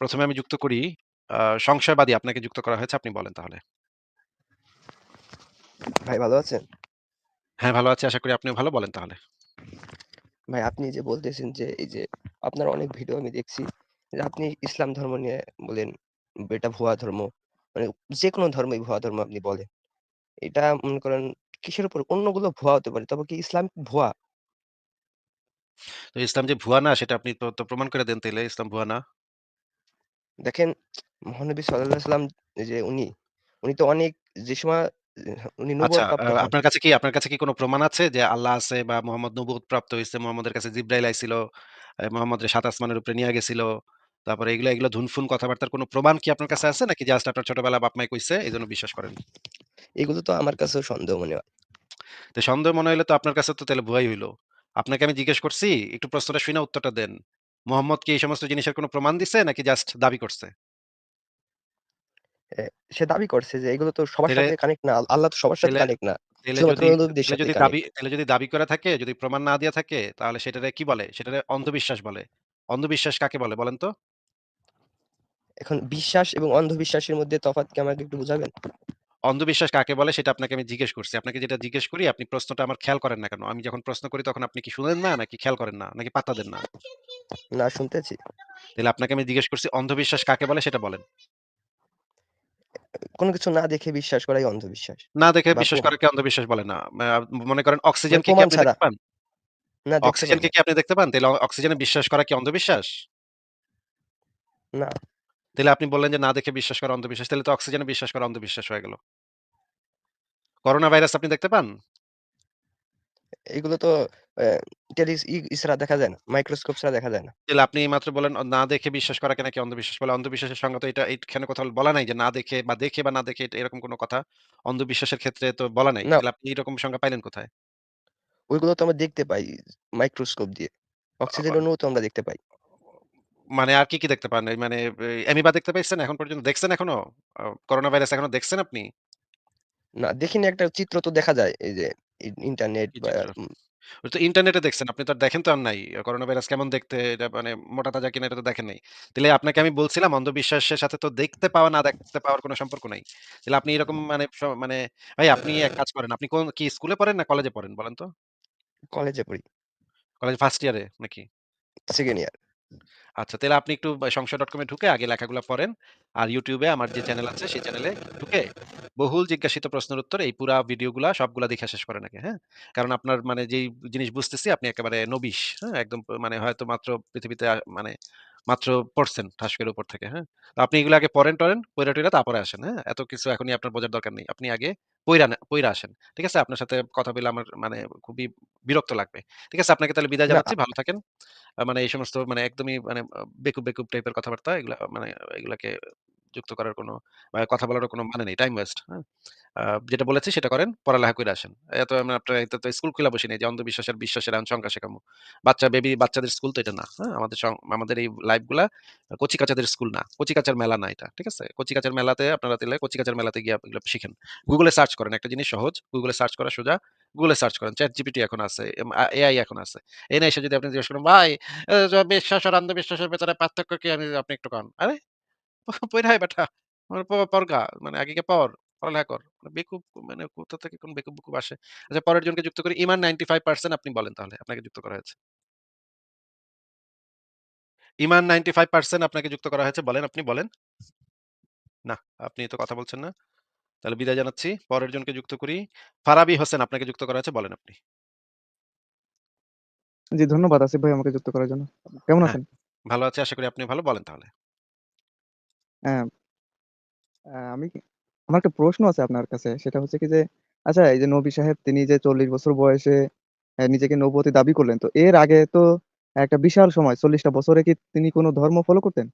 ১ম এ আমি যুক্ত করি সংশয়বাদী আপনাকে যুক্ত করা হয়েছে। আপনি বলেন তাহলে। ভাই ভালো আছেন? হ্যাঁ, ভালো আছি। আশা করি আপনিও ভালো। বলেন তাহলে। ভাই আপনি যে বলতেছেন যে এই যে আপনার অনেক ভিডিও আমি দেখছি যে আপনি ইসলাম ধর্ম নিয়ে বলেন এটা ভুয়া ধর্ম। মানে যেকোনো ধর্মই ভুয়া ধর্ম আপনি বলেন। এটা মনে করেন কিসের উপর অন্যগুলো ভুয়া হতে পারে। তবে কি ইসলাম ভুয়া? তো ইসলাম যে ভুয়া না সেটা আপনি তো প্রমাণ করে দেন তাইলে ইসলাম ভুয়া না। দেখেন মহানবী সাল্লাল্লাহু আলাইহি সাল্লাম যে উনি, উনি তো অনেক যে সময় উনি আচ্ছা, নবুয়ত প্রাপ্ত হন। আপনার কাছে কি আপনার কাছে কি কোন প্রমাণ আছে যে আল্লাহ আছে বা মোহাম্মদ নবুয়ত প্রাপ্ত হইছে, মোহাম্মদের কাছে জিব্রাইল আইছিল, আ মোহাম্মদের ৭ আসমানের উপরে নিয়া গেছিল। তারপরে এগুলা, এগুলা ধুনফুন কথাবার্তার কোনো প্রমাণ কি আপনার কাছে আছে নাকি জাস্ট আপনার ছোটবেলায় বাপ মাই কইছে এজন্য বিশ্বাস করেন? এগুলো তো আমার কাছেও সন্দেহ মনে হয়। তো সন্দেহ মনে হইলে তো আপনার কাছে তো তাহলে ভুয়াই হইল আপনাকে আমি জিজ্ঞেস করছি, একটু প্রশ্নটা শুইনা উত্তরটা দেন। মোহাম্মদ কি এই সমস্ত জিনিসের কোন প্রমাণ দিছে নাকি জাস্ট দাবি করছে? সে দাবি করছে যে এগুলো তো সবার সাথে কানেক্ট না। আল্লাহ তো সবার সাথে কানেক্ট না। যদি দাবি। তাইলে যদি দাবি করা থাকে, যদি প্রমাণ না দিয়া থাকে তাহলে সেটারে কি বলে? সেটারে অন্ধবিশ্বাস বলে। অন্ধবিশ্বাস কাকে বলে বলেন তো? এখন বিশ্বাস এবং অন্ধবিশ্বাসের মধ্যে তফাৎ কি আমাকে একটু বুঝাবেন? অন্ধবিশ্বাস কাকে বলে সেটা আপনাকে আমি জিজ্ঞেস করছি। আপনাকে যেটা জিজ্ঞেস করি আপনি প্রশ্নটা আমার খেয়াল করেন না কেন? আমি যখন প্রশ্ন করি তখন আপনি কি শুনেন না নাকি খেয়াল করেন না? নাকি পাত্তা দেন না? না শুনতেছি। তাইলে আপনাকে আমি জিজ্ঞেস করছি অন্ধবিশ্বাস কাকে বলে সেটা বলেন। কোন কিছু না দেখে বিশ্বাস করাই অন্ধবিশ্বাস। না দেখে বিশ্বাস করাকে অন্ধবিশ্বাস বলে না। মনে করেন মানে অক্সিজেনকে কি আপনি দেখতে পান? না অক্সিজেন কি আপনি দেখতে পান? তাইলে অ অক্সিজেনে বিশ্বাস করা কি অন্ধবিশ্বাস? না। তাইলে আপনি বললেন যে না দেখে বিশ্বাস করা অন্ধবিশ্বাস। তাহলে তো অক্সিজেনে বিশ্বাস করা অন্ধবিশ্বাস হয়ে গেল। করোনা ভাইরাস আপনি দেখতে পান? এগুলো তো ই ছাড়া দেখা যায় না। মাইক্রোস্কোপ ছাড়া দেখা যায় না। আপনি এইমাত্র বললেন না দেখে বিশ্বাস করাকে নাকি অন্ধবিশ্বাস বলে। অন্ধবিশ্বাসের সংজ্ঞা তো এটা কোথাও বলা নাই যে না দেখে বা দেখে বা না দেখে এরকম কোন কথা অন্ধবিশ্বাসের ক্ষেত্রে তো বলা নাই। না, তাইলে আপনি এরকম সংজ্ঞা পাইলেন কোথায়? ওইগুলো তো আমরা দেখতে পাই মাইক্রোস্কোপ দিয়ে। অক্সিজেন অণুও তো আমরা দেখতে পাই। মানে আর কি, কি দেখতে পান? এই মানে এই অ্যামিবা দেখতে পাইছেন এখন পর্যন্ত? দেখছেন এখনও? আ করোনা ভাইরাস এখনও দেখছেন আপনি? না দেখিনি একটা চিত্র তো দেখা যায়। এই যে ই ইন্টারনেট কি বা চিত্র? উম তো ইন্টারনেটে দেখছেন। আপনি তো আর দেখেন তো আর নাই। করোনা ভাইরাস কেমন দেখতে এটা মানে মোটা তাজা কিনা এটা তো দেখেন নাই। তাইলে আপনাকে আমি বলছিলাম অন্ধবিশ্বাসের সাথে তো দেখতে পাওয়া না দেখতে পাওয়ার কোন সম্পর্ক নাই। তাইলে আপনি এরকম মানে স মানে ভাই আপনি এক কাজ করেন। আপনি কোন কি স্কুলে পড়েন না কলেজে পড়েন বলেন তো? কলেজে পড়ি। কলেজ ফার্স্ট ইয়ারে নাকি? Second year. আচ্ছা তাইলে আপনি একটু বা সংশয়.com এ ঢুকে আগে লেখাগুলা পড়েন। আর YouTube এ আমার যে চ্যানেল আছে সেই চ্যানেলে ঢুকে বহুল জিজ্ঞাসিত প্রশ্নের উত্তর এই পুরা ভিডিওগুলা সবগুলা দেখা শেষ করেন আগে, হ্যাঁ? কারণ আপনার মানে যেই জিনিস বুঝতেছি আপনি একেবারে নবিশ, হ্যাঁ? একদম মানে হয়তো মাত্র পৃথিবীতে আ মানে মাত্র পড়ছেন ঠাস করে উপর থেকে, হ্যাঁ? তো আপনি এগুলো আগে পড়েন-টরেন, পইড়া-টইড়া তারপরে আসেন, হ্যাঁ? এত কিছু এখনই আপনার বোঝার দরকার নেই। আপনি আগে পইড়া নেন পইড়া আসেন। ঠিক আছে? আপনার সাথে কথা বলে আমার মানে খুবই বিরক্ত লাগবে। ঠিক আছে? আপনাকে তাহলে বিদায় না জানাচ্ছি। ভালো থাকেন। মানে এই সমস্ত মানে একদমই মানে বেকুব, বেকুব টাইপের কথাবার্তা এগুলা মানে এগুলাকে যুক্ত করার কোনো মানে কথা বলারও কোনো মানে নেই। টাইম ওয়েস্ট, হ্যাঁ? যেটা বলেছি সেটা করেন, পড়ালেখা কইরা আসেন। এত আপনার এতে তো স্কুল খুইলা বসি নাই যে অন্ধবিশ্বাস আর বিশ্বাসের এখন সংজ্ঞা শেখামু। বাচ্চা বেবি বাচ্চাদের স্কুল তো এটা না, হ্যাঁ? আমাদের আমাদের এই লাইফগুলা কচি-কাচাদের স্কুল না। কচি-কাচার মেলা না এটা। ঠিক আছে? কচি-কাচার মেলাতে আপনারা তাইলে কচি-কাচার মেলাতে গিয়ে এগুলা শিখেন। গুগলে সার্চ করেন। একটা জিনিস সহজ। গুগলে সার্চ করা সোজা। গুগলে সার্চ করেন। ChatGPT এখন আছে, AI এখন আছে। এনে এসে যদি আপনি জিজ্ঞেস করেন, "ভাই বিশ্বাস আর অন্ধবিশ্বাসের ভেতরে পার্থক্য কি?" আমি আপনি একটু কন। আরে পইড়া আয় ব্যাটা। মানে আগে পড়। পড়ালেখা কর। মানে বেকুব মানে কোথা থেকে কোন বেকুব-বেকুব আসে। আচ্ছা পরের জনকে যুক্ত করি। ইমান 95% আপনি বলেন তাহলে। আপনাকে যুক্ত করা হয়েছে। ইমান 95% আপনাকে যুক্ত করা হয়েছে। বলেন আপনি বলেন। না, আপনি তো কথা বলছেন না। তাহলে বিদায় জানাচ্ছি। পরের জনকে যুক্ত করি। ফারাবী হোসেন আপনাকে যুক্ত করা হয়েছে। বলেন আপনি। জি, ধন্যবাদ আসিফ ভাই আমাকে যুক্ত করার জন্য। কেমন হ্যাঁ, আছেন? ভালো আছি। আশা করি আপনিও ভালো। বলেন তাহলে। হ্যাঁ। আমি আমার একটা প্রশ্ন আছে আপনার কাছে। সেটা হচ্ছে কি যে, আচ্ছা এই যে নবী সাহেব তিনি যে ৪০ বছর বয়সে নিজেকে নবুয়তি দাবি করলেন। তো এর আগে তো একটা বিশাল সময় চল্লিশটা বছরে কি তিনি কোনো ধর্ম ফলো করতেন?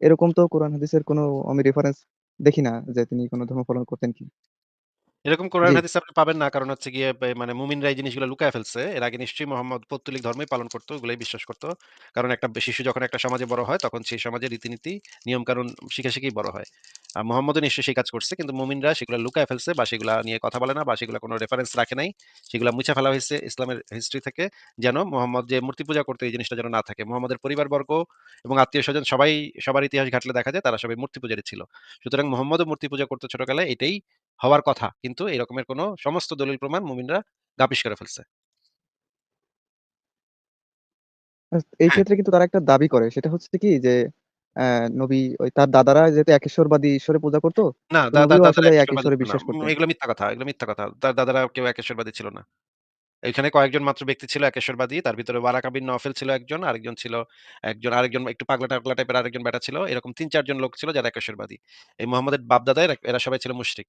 এরকম তো কোরআন হাদিসের কোনো আমি রেফারেন্স দেখি না যে তিনি কোন ধর্ম পালন করতেন কি? এরকম কোরআন জি। হাদিসে আপনি পাবেন না। কারণ হচ্ছে গিয়ে বে মানে মুমিনরা এই জিনিসগুলো লুকায় ফেলছে। এর আগে নিশ্চয়ই মোহাম্মদ পৌত্তলিক ধর্মই পালন করত। ওগুলাই বিশ্বাস করত। কারণ একটা শিশু যখন একটা সমাজে বড় হয় তখন সেই সমাজের রীতিনীতি, নিয়মকানুন শিখে, শিখেই বড় হয়। আ মুহাম্মদও নিশ্চয়ই সেই কাজ করছে। কিন্তু মুমিনরা সেগুলা লুকায় ফেলছে বা সেগুলা নিয়ে কথা বলে না বা সেগুলা কোনো রেফারেন্স রাখে নাই। সেগুলা মুছে ফেলা হইছে ইসলামের হিস্ট্রি থেকে, যেন মুহাম্মদ যে মূর্তি পূজা করতো এই জিনিসটা যেন না থাকে। মুহাম্মদের পরিবারবর্গ এবং আত্মীয়স্বজন সবাই, সবার ইতিহাস ঘাটলে দেখা যায় তারা সবাই মূর্তি পূজারী ছিল। সুতরাং মুহাম্মদও মূর্তি পূজা করতো ছোটকালায় এটাই হওয়ার কথা। কিন্তু এরকমের কোনো সমস্ত দলিল প্রমাণ মুমিনরা গাপিস করে ফেলছে। এই। ক্ষেত্রে কিন্তু তারা একটা দাবি করে। সেটা হচ্ছে কি যে নবী ওই তার দাদারা যেহেতু একেশ্বরবাদী ঈশ্বরে পূজা করত, না, তো দা দা নবীও দাদারা আসলে এক ঈশ্বরে বিশ্বাস উম করতেন। এগুলো মিথ্যা কথা, এগুলো মিথ্যা কথা। তার দাদারা কেউ একেশ্বরবাদী ছিল না। এখানে কয়েকজন মাত্র ব্যক্তি ছিল একেশ্বরবাদী। তার ভিতরে ওয়ারাকা বিন নওফেল ছিল একজন, আরেকজন ছিল একজন আরেকজন একটু পাগলা-টাগলা টাইপের আরেকজন ব্যাটা ছিল। এরকম ৩-৪ জন লোক ছিল যারা একেশ্বরবাদী। এই মুহাম্মদের বাপ-দাদা এরা এরা সবাই ছিল মুশরিক।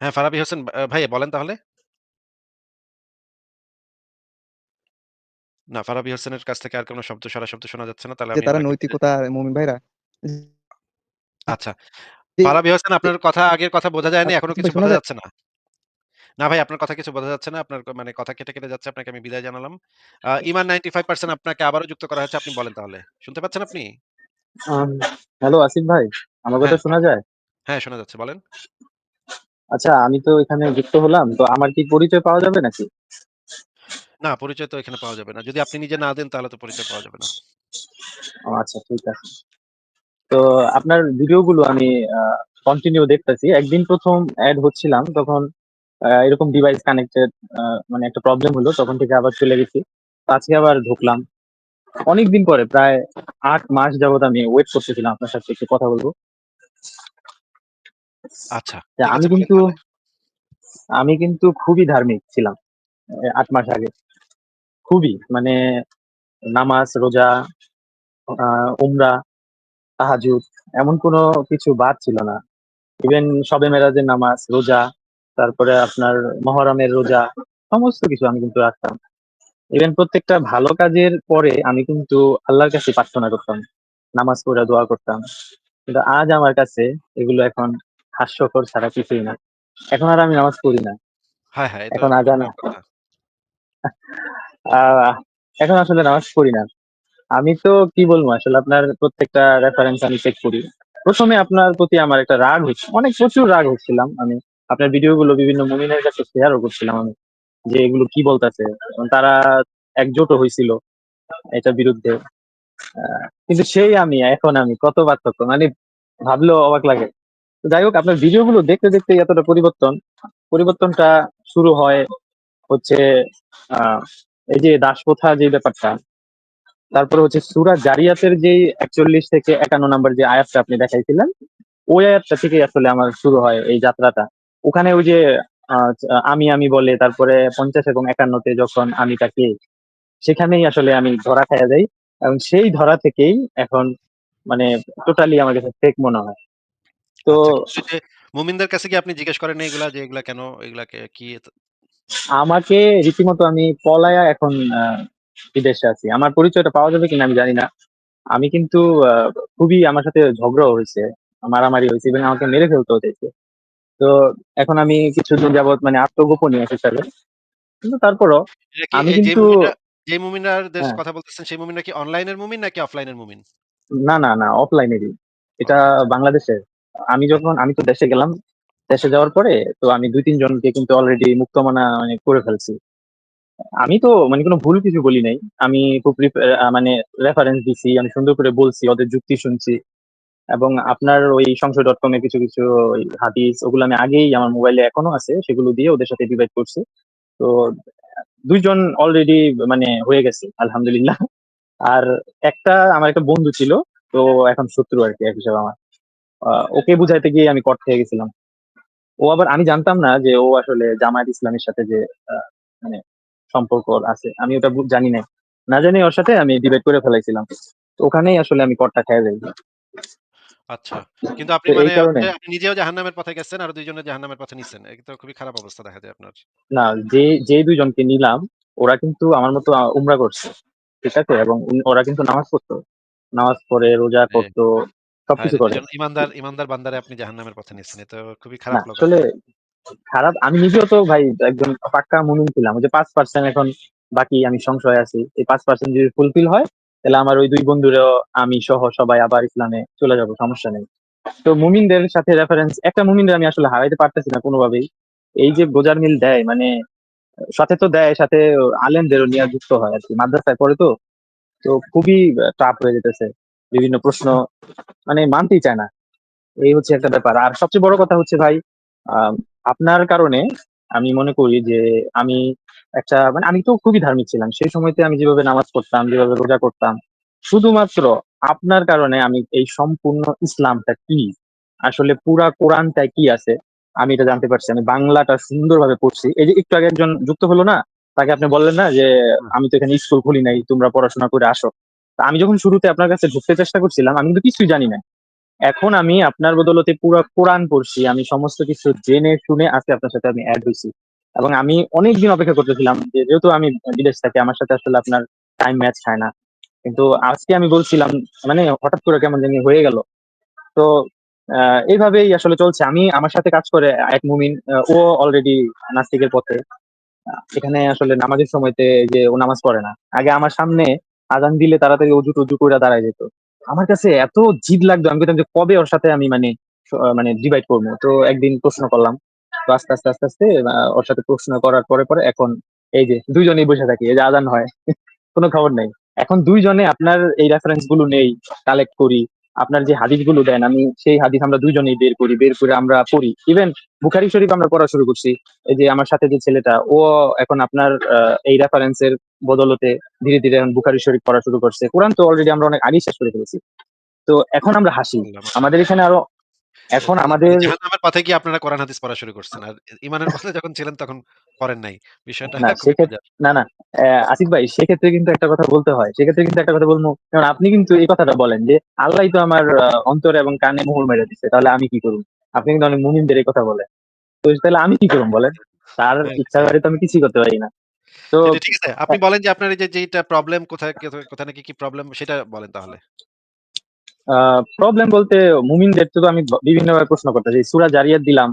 হ্যাঁ, ফারাবি হোসেন ভাই বলেন তাহলে? না, ফারাবী হোসেনের কাছ থেকে আর কোনো শব্দ সারা শব্দ শোনা যাচ্ছে না। তাহলে যে আমি তারা নৈতিকতা মুমিন ভাইরা আচ্ছা। ফারাবী হোসেন আপনার কথা আগের কথা বোঝা যায়নি, এখনও আসিফ কিছু শোনা বোঝা যাচ্ছে না। না ভাই আপনার কথা কিছু বোঝা যাচ্ছে না। আপনার ক মানে কথা কেটে, কেটে যাচ্ছে। আপনাকে আমি বিদায় জানালাম। আ ইমান 95% আপনাকে আবারও যুক্ত করা হয়েছে। আপনি বলেন তাহলে। শুনতে পাচ্ছেন আপনি? হ্যালো আসিফ ভাই, আমার কথা হ্যাঁ, শোনা যায়? হ্যাঁ শোনা যাচ্ছে। বলেন। আচ্ছা আমি তো এখানে যুক্ত হলাম। তো আমার কি পরিচয় পাওয়া যাবে নাকি? না, পরিচয় তো এখানে পাওয়া যাবে না। যদি আপনি নিজে না দেন তাহলে তো পরিচয় পাওয়া যাবে না। আচ্ছা ঠিক আছে। তো আপনার ভিডিওগুলো আমি কন্টিনিউ দেখতেছি। একদিন প্রথম অ্যাড হচ্ছিলাম তখন এরকম ডিভাইস কানেক্টেড মানে একটা প্রবলেম হলো। তখন থেকে আবার চলে গেছি। আজকে আবার ঢুকলাম। অনেকদিন পরে প্রায় ৮ মাস যাবৎ আমি ওয়েট করতেছিলাম আপনার সাথে একটু কথা বলব আচ্ছা, আমি কিন্তু আমি কিন্তু খুবই ধার্মিক ছিলাম। ৮ মাস আগে। খুবই মানে নামাজ, রোজা, উমরা, তাহাজ্জুদ এমন কোনো কিছু বাদ ছিল না। ইভেন শবে মেরাজের নামাজ, রোজা, তারপরে আপনার মহরমের রোজা সমস্ত কিছু আমি কিন্তু রাখতাম। ইভেন প্রত্যেকটা ভালো কাজের পরে আমি কিন্তু আল্লাহর কাছে প্রার্থনা করতাম। নামাজ পড়ে দোয়া করতাম। কিন্তু আজ আমার কাছে এগুলো এখন হাস্যকর ছাড়া কিছুই না। এখন আর আমি নামাজ পড়ি না। হায়, হায়! এখন আজান এখন আসলে নামাজ পড়ি না। আমি তো কি বলব আসলে আপনার প্রত্যেকটা রেফারেন্স আমি চেক করি। প্রথমে আপনার প্রতি আমার একটা রাগ হইছে অনেক প্রচুর রাগ হচ্ছিলাম আমি। আপনার ভিডিওগুলো বিভিন্ন মুমিনের কাছে শেয়ারও করছিলাম আমি। যে এগুলো কি বলতাছে। তারা একজোট হয়েছিল এটার বিরুদ্ধে। কিন্তু সেই আমি এখন আমি কত পার্থক্য মানে ভাবলেও অবাক লাগে। যাই হোক আপনার ভিডিওগুলো দেখতে, দেখতে এতটা পরিবর্তন। পরিবর্তনটা শুরু হয় হচ্ছে এই যে দাসপ্রথা যে ব্যাপারটা। তারপরে হচ্ছে সূরা জারিয়াতের যে একচল্লিশ থেকে ৫১ নাম্বার যে আয়াতটা আপনি দেখাইছিলেন, ওই আয়াতটা থেকেই আসলে আমার শুরু হয় এই যাত্রাটা। ওখানে ওই যে আমি, আমি বলে তারপরে ৫০ এবং ৫১ তে যখন আমি তাকে সেখানেই আসলে আমি ধরা খাইয়া যাই। এবং সেই ধরা থেকেই এখন মানে টোটালি আমার কাছে ফেক মনে হয়। তো আচ্ছা, মুমিনদের কাছে কি আপনি জিজ্ঞেস করেন এগুলা যে এগুলা কেন এগুলাকে কি আমাকে রীতিমতো আমি পলায়া এখন বিদেশে আছি। আমার পরিচয়টা পাওয়া যাবে কিনা আমি জানি না। আমি কিন্তু খুবই আমার সাথে ঝগড়াও হয়েছে মারামারি হয়েছে এবং আমাকে মেরে ফেলতেও চাইছে। তো এখন আমি কিছুদিন যাবৎ মানে আত্মগোপনীয় আছি হিসাবে। কিন্তু তারপরও আমি কিন্তু যে মুমিনরাদের হ্যাঁ। কথা বলতেছেন সেই মুমিনরা কি অনলাইনের মুমিন নাকি অফলাইনের মুমিন? না, না, না অফলাইনেরই। এটা। বাংলাদেশের। আমি। যখন আমি তো দেশে গেলাম। দেশে যাওয়ার পরে তো আমি ২-৩ জনকে কিন্তু অলরেডি মুক্তমনা মানে করে ফেলছি। আমি তো মানে কোনো ভুল কিছু বলি নাই। আমি খুব মানে রেফারেন্স দিছি। আমি সুন্দর করে বলছি, ওদের যুক্তি শুনছি। এবং আপনার ওই সংশয়.com এ কিছু, কিছু হাদিস ওগুলো আমি আগেই আমার মোবাইলে এখনও আছে। সেগুলো দিয়ে ওদের সাথে ডিবেট করছি। তো দুইজন অলরেডি মানে হয়ে গেছে আলহামদুলিল্লাহ। আর একটা আমার একটা বন্ধু ছিল। তো এখন শত্রু আরকি এক হিসাবে আমার। ওকে বুঝাইতে গিয়ে আমি কট খেয়ে গেছিলাম। ও আবার আমি জানতাম না যে ও আসলে জামায়াত ইসলামের সাথে যে মানে সম্পর্ক আছে। আমি ওটা জানি নাই। না জানি ওর সাথে আমি ডিবেট করে ফেলাইছিলাম। তো ওখানেই আসলে আমি কটটা খেয়ে যাই। আচ্ছা। কিন্তু আপনি মানে আপনি নিজেও জাহান্নামের পথে গেছেন, আরও ২ জনের জাহান্নামের পথে নিছেন। এটা তো খুবই খারাপ অবস্থা দেখা যায় আপনার। না যে, যে ২ জনকে নিলাম ওরা কিন্তু আমার মতো উমরা করছে। ঠিক আছে? এবং ওরা কিন্তু নামাজ পড়তো। নামাজ পড়ে, রোজা করতো, সবকিছু করে। ইমানদার ইমানদার বান্দারে আপনি জাহান্নামের পথে নিচ্ছেন। এ তো খুবই খারাপ লোক আসলে খারাপ আমি নিজেও তো ভাই একজন পাক্কা মুমিন ছিলাম। যে ৫% এখন বাকি আমি সংশয়ে আছি। এই ৫% যদি ফুলফিল হয় তাহলে আমার ওই দুই বন্ধুরও আমি সহ সবাই আবার ইসলামে চলে যাব সমস্যা নেই তো মুমিনদের সাথে রেফারেন্স একটা মুমিনদের আমি আসলে হারাইতে পারতেছি না কোনোভাবেই এই যে বোজার মিল দেয় মানে সাথে তো দেয় সাথে আলেমদেরও নিয়ে যুক্ত হয় আর কি মাদ্রাসায় পড়ে তো তো খুবই টাফ হয়ে যেতেছে বিভিন্ন প্রশ্ন মানে মানতেই চায় না। এই হচ্ছে একটা ব্যাপার। আর সবচেয়ে বড় কথা হচ্ছে ভাই আহ, আপনার কারণে আমি মনে করি যে আমি একটা মানে আমি তো খুবই ধার্মিক ছিলাম। সেই সময়তে আমি যেভাবে নামাজ পড়তাম যেভাবে রোজা করতাম শুধুমাত্র আপনার কারণে আমি এই সম্পূর্ণ ইসলামটা কি? আসলে পুরা কোরআনটা কি আছে? আমি এটা জানতে পারছি। আমি বাংলাটা সুন্দরভাবে পড়ছি। এই যে একটু আগে একজন যুক্ত হলো না তাকে আপনি বললেন না যে আমি তো এখানে স্কুল খুলি নাই তোমরা পড়াশোনা করে আসো। আমি যখন শুরুতে আপনার কাছে ঢুকতে চেষ্টা করছিলাম, আমি কিন্তু কিছুই জানি না। এখন আমি আপনার বদলতে পুরো কোরআন পড়ছি, আমি সমস্ত কিছু জেনে শুনে আজকে আপনার সাথে আমি অ্যাড হয়েছি। এবং আমি অনেকদিন অপেক্ষা করতেছিলাম যেহেতু আমি বিদেশ থাকি, আমার সাথে আসলে আপনার টাইম ম্যাচ খায় না। কিন্তু আজকে আমি বলছিলাম মানে হঠাৎ করে কেমন জানি হয়ে গেল। তো এইভাবেই আসলে চলছে। আমি আমার সাথে কাজ করে এক মুমিন ও অলরেডি নাস্তিকের পথে। এখানে আসলে নামাজের সময়তে যে ও নামাজ পড়ে না। আগে আমার সামনে আজান দিলে তাড়াতাড়ি অজু টজু করে দাঁড়ায় যেত। আমার কাছে এত জিদ লাগতো, আমি বলতাম যে কবে ওর সাথে আমি মানে মানে ডিভাইড করব। তো একদিন প্রশ্ন করলাম। তো আস্তে আস্তে আস্তে আস্তে ওর সাথে প্রশ্ন করার পরে পরে এখন এই যে দুইজনেই বসে থাকি, এই যে আজান হয়, কোনো খবর নেই। এখন দুইজনে আপনার এই রেফারেন্সগুলো নেই কালেক্ট করি। আপনার যে হাদিসগুলো দেন আমি সেই হাদিস আমরা দুজনেই বের করি বের করে আমরা পড়ি। ইভেন বুখারি শরীফ আমরা পড়া শুরু করছি এই যে আমার সাথে যে ছেলেটা ও এখন আপনার এই রেফারেন্সের বদলতে ধীরে ধীরে এখন বুখারি শরীফ পড়া শুরু করছে। কোরআন তো অলরেডি আমরা অনেক আগেই শেষ করে ফেলেছি। তো এখন আমরা হাসি। আমাদের এখানে আরও এখন আমাদের জাহান্নামের পথে গিয়ে আপনারা কোরআন হাদিস পড়া শুরু করছেন। আর ইমানের পথে যখন ছিলেন তখন করেন নাই। বিষয়টা না। না না আসিফ ভাই সেক্ষেত্রে কিন্তু একটা কথা বলতে হয়। সেক্ষেত্রে কিন্তু একটা কথা বলব। কারণ আপনি কিন্তু এই কথাটা বলেন যে আল্লাহ তো আমার অন্তরে এবং কানে মোহর মেরে দিচ্ছে তাহলে আমি কি করব আপনি কিন্তু অনেক মুমিনদের এই কথা বলেন। তো তাহলে আমি কি করব বলেন? তার হ্যাঁ, ইচ্ছা করে তো আমি কিছুই করতে পারি না। তো ঠিক আছে আপনি বলেন যে আপনার এই যে যেটা প্রবলেম কোথায় কোথায়- কোথায় নাকি কি প্রবলেম সেটা বলেন তাহলে। প্রবলেম বলতে মুমিনদের তো আমি বিভিন্ন ভাবে প্রশ্ন করতেছি। সুরা জারিয়াত দিলাম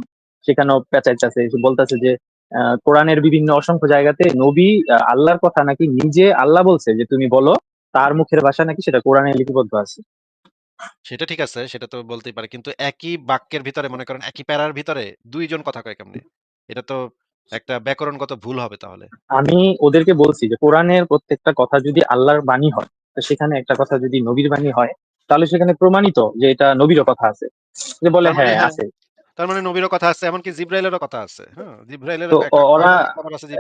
সেখানেও পেঁচাইতেছে বলতেছে যে আহ, কোরআনের বিভিন্ন অসংখ্য জায়গাতে নবী আল্লাহর কথা নাকি নিজে আল্লাহ বলছে যে তুমি বলো তার মুখের ভাষা নাকি সেটা কোরআনে লিপিবদ্ধ আছে। সেটা ঠিক আছে সেটা তো বলতেই পারে কিন্তু একই বাক্যের ভিতরে মনে করেন একই প্যারার ভিতরে দুইজন কথা কয় কেমনে? এটা তো একটা ব্যাকরণগত ভুল হবে তাহলে। আমি ওদেরকে বলছি যে কোরআনের প্রত্যেকটা কথা যদি আল্লাহর বাণী হয় তো সেখানে একটা কথা যদি নবীর বাণী হয় তাহলে সেখানে প্রমাণিত যে এটা নবীর কথা আছে। যে বলে মানে হ্যাঁ হ্যাঁ, আছে। তার মানে নবীরও কথা আছে এমনকি জিব্রাইলেরও কথা আছে। হ্যাঁ জিব্রাইলের তো ওরা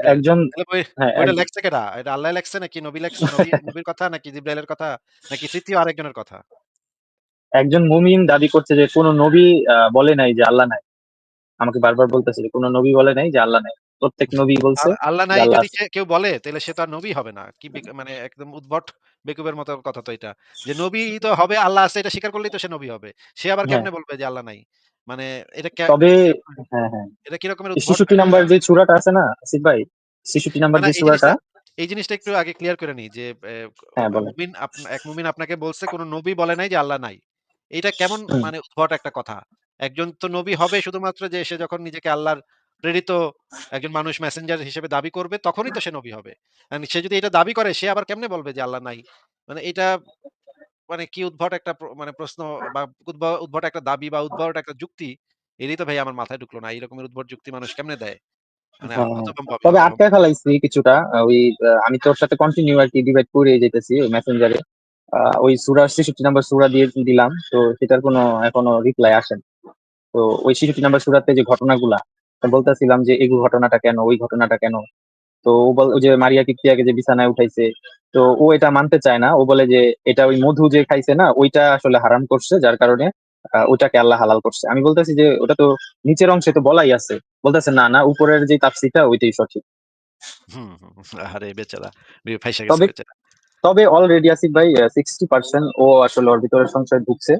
একজন তাহলে হ্যাঁ লেখছে কেডা? এটা আল্লাহ লেখছে নাকি নবী লেখছে? নবী নবীর কথা নাকি জিব্রাইলের কথা? নাকি তৃতীয় আরেকজনের কথা? একজন মুমিন দাবি করছে যে কোনো নবী বলে নাই যে আল্লাহ নাই। আমাকে বারবার বলতেছে যে কোনো নবী বলে নাই যে আল্লাহ নাই। প্রত্যেক নবী বলছে আল্লাহ নাই যদি কেউ বলে তাহলে সে তো আর নবী হবে না। কি মানে একদম উদ্ভট বেকুবের মতো কথা তো এটা। যে নবী তো হবে আল্লাহ আছে এটা স্বীকার করলেই তো সে নবী হবে। সে আবার হ্যাঁ। কেমনে বলবে যে আল্লাহ নাই? মানে এটা তবে হ্যাঁ হ্যাঁ। এটা কি রকমের এই উদ্ভট? ছেষট্টি নাম্বার যে চূড়াটা আছে না আসিফ ভাই ছেষট্টি নাম্বার যে এই চূড়াটা জিনিসটা এই জিনিসটা একটু আগে ক্লিয়ার করে নিই যে হ্যাঁ মুমিন এক মুমিন আপনাকে বলছে কোন নবী বলে নাই যে আল্লাহ নাই। এটা কেমন মানে উদ্ভট একটা কথা। একজন তো নবী হবে শুধুমাত্র যে সে যখন নিজেকে আল্লাহর প্রেরিত একজন মানুষ মেসেঞ্জার হিসেবে দাবি করবে তখনই তো সে নবী হবে। সে যদি এটা দাবি করে সে আবার কেমনে বলবে যে আল্লাহ নাই? মানে এটা মানে কি উদ্ভট একটা মানে প্রশ্ন বা উদ্ভ- উদ্ভট একটা দাবি বা উদ্ভট একটা যুক্তি? এরই তো ভাই আমার মাথায় ঢুকলো না। এই রকমের উদ্ভট যুক্তি মানুষ কেমনে দেয়? মানে হ্যাঁ, হ্যাঁ। তবে আটকায় ফেলাইছি কিছুটা। ওই আমি তোর সাথে কন্টিনিউ আর কি ডিভাইড করে যেতেছি মেসেঞ্জারে ওই সুরা ছেষট্টি নাম্বার সুরা দিয়ে দিলাম। তো সেটার কোনো এখনও রিপ্লাই আসেন। তো ওই ছেষট্টি নাম্বার সুরাতে যে ঘটনাগুলা বলতেছিলাম যে এই ঘটনাটা কেন ওই ঘটনাটা কেন? তো ও বল ওই যে মারিয়া কিপ্তিয়াকে যে বিছানায় উঠাইছে তো ও এটা মানতে চায় না। ও বলে যে এটা ওই মধু যে খাইছে না ওইটা আসলে হারাম করছে যার কারণে ওটাকে আল্লাহ হালাল করছে। আমি বলতেছি যে ওটা তো নিচের অংশে তো বলাই আছে। বলতেছে না না উপরের যে তাপসিটা ওইটাই সঠিক। আরে বেচারা তবে তবে অলরেডি আসিফ ভাই সিক্সটি পার্সেন্ট ও আসলে ওর ভিতরে সংশয় ঢুকছে।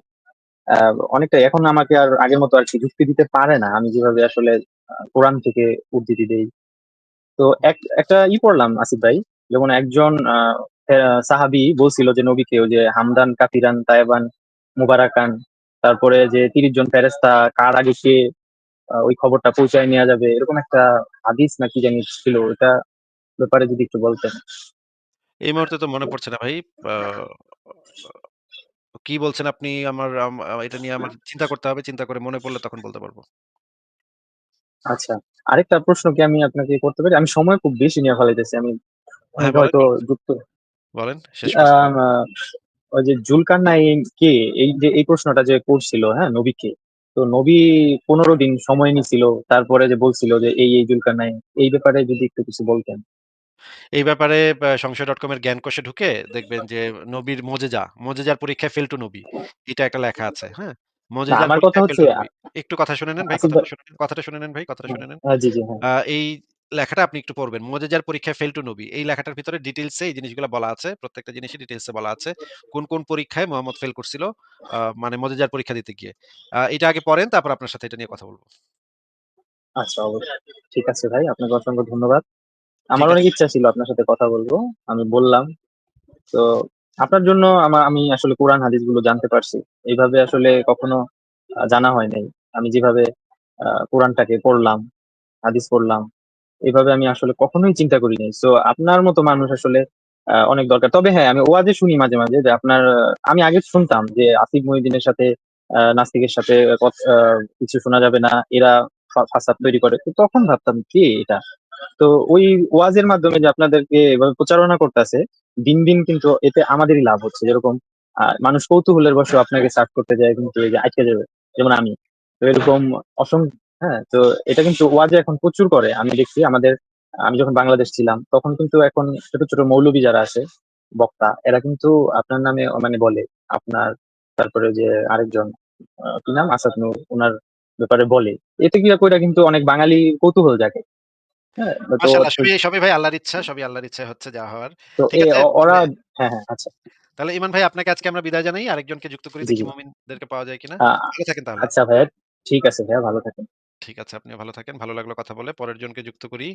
অনেকটা এখন আমাকে আর আগের মতো আর কি যুক্তি দিতে পারে না। আমি যেভাবে আসলে কোরআন থেকে উদ্ধৃতি দেই তো এক একটা ই পড়লাম আসিফ ভাই যেমন একজন আহ, বলছিল যে নবীকে ওই যে হামদান কাফিরান তাইবান মুবারাকান তারপরে যে তিরিশ জন ফেরেস্তা কার আগে কে ওই খবরটা পৌঁছায় নেওয়া যাবে এরকম একটা হাদিস নাকি জানি ছিল এটা ব্যাপারে যদি একটু বলতেন এই মুহূর্তে তো মনে পড়ছে না ভাই। কি বলছেন আপনি? আমার এটা নিয়ে আমার চিন্তা করতে হবে। চিন্তা করে মনে পড়লে তখন বলতে পারব। আচ্ছা। আরেকটা প্রশ্ন কি আমি আপনাকে করতে পারি? আমি সময় খুব বেশি নিয়ে ফেলাইতেছি। আমি হ্যাঁ, অনেক বলেন, হয়তো। যুক্ত বলেন, শেষ ওই যে জুলকারনাইন কে? এই যে এই প্রশ্নটা যে করছিল, হ্যাঁ? নবীকে। তো নবী ১৫ দিন সময় নিছিল। তারপরে যে বলছিল যে এই, এই জুলকারনাইন। এই ব্যাপারে যদি একটু কিছু বলতেন। এই ব্যাপারে ব্যা সংশয়.com এর জ্ঞানকোষে ঢুকে দেখবেন যে নবীর মোজেজা, মোজেজার পরীক্ষায় ফেইল টু নবী। এটা একটা লেখা আছে, হ্যাঁ? আমার কথা হচ্ছে। একটু কথা শুনে নেন ভাই, কথাটা শুনে নেন কথাটা শুনে নেন ভাই, কথাটা শুনে নেন। জি, জি, হ্যাঁ। এই লেখাটা আপনি একটু পড়বেন। মোজেজার পরীক্ষায় ফেইল টু নবী। এই লেখাটার ভিতরে ডিটেইলস এ এই জিনিসগুলা বলা আছে। প্রত্যেকটা জিনিসই ডিটেইলস এ বলা আছে। কোন, কোন পরীক্ষায় মোহাম্মদ ফেইল করছিল। মানে মোজেজার পরীক্ষা দিতে গিয়ে। এটা আগে পড়েন তারপর আপনার সাথে এটা নিয়ে কথা বলব। আচ্ছা অবশ্যই। ঠিক আছে ভাই। আপনাকে অসংখ্য ধন্যবাদ। আমার অনেক ইচ্ছা ছিল আপনার সাথে কথা বলব আমি বললাম। তো আপনার জন্য আমা আমি আসলে কোরআন হাদিসগুলো জানতে পারছি। এইভাবে আসলে কখনো জানা হয় নাই। আমি যেভাবে কোরআনটাকে পড়লাম, হাদিস পড়লাম, এভাবে আমি আসলে কখনোই চিন্তা করি নাই। সো আপনার মতো মানুষ আসলে অনেক দরকার। তবে হ্যাঁ, আমি ওয়াজে শুনি মাঝে, মাঝে যে আপনার আমি আগে শুনতাম যে আসিফ মহিউদ্দিনের সাথে নাস্তিকের সাথে কিছু শোনা যাবে না। এরা ফাসাদ তৈরি করে। তো তখন ভাবতাম কি এটা? তো ওই ওয়াজের মাধ্যমে যে আপনাদেরকে এভাবে প্রচারণা করতেছে, দিন, দিন কিন্তু এতে আমাদেরই লাভ হচ্ছে। যেরকম মানুষ কৌতূহলের বশে আপনাকে সার্চ করতে যায় কিন্তু এই যে আইটকা যাবে। যেমন আমি। তো এরকম অসং হ্যাঁ? তো এটা কিন্তু ওয়াজে এখন প্রচুর করে। আমি দেখছি আমাদের আমি যখন বাংলাদেশ ছিলাম তখন কিন্তু এখন ছোট, ছোট মৌলবি যারা আছে, বক্তা এরা কিন্তু আপনার নামে মানে বলে। আপনার তারপরে যে আরেকজন কি নাম? আসাদ নূর ওনার ব্যাপারে বলে। এতে কি কইরা কিন্তু অনেক বাঙালি কৌতূহল জাগে। হ্যাঁ? তো মাশাআল্লাহ তো সবই, সবই ভাই আল্লাহর ইচ্ছা। সবই আল্লাহর ইচ্ছা হচ্ছে যা হওয়ার। ওরা তাহলে হ্যাঁ, হ্যাঁ, আচ্ছা। তাহলে ইমান ভাই আপনাকে আজকে আমরা বিদায় জানাই। আরেকজনকে যুক্ত করি দেখি। মুমিনদেরকে পাওয়া যায় কিনা। ভালো থাকেন তাহলে। আচ্ছা ভাই ঠিক আছে ভাইয়া ভালো থাকেন। ঠিক আছে, আপনিও ভালো থাকেন। ভালো লাগল কথা বলে। পরের জনকে যুক্ত করি।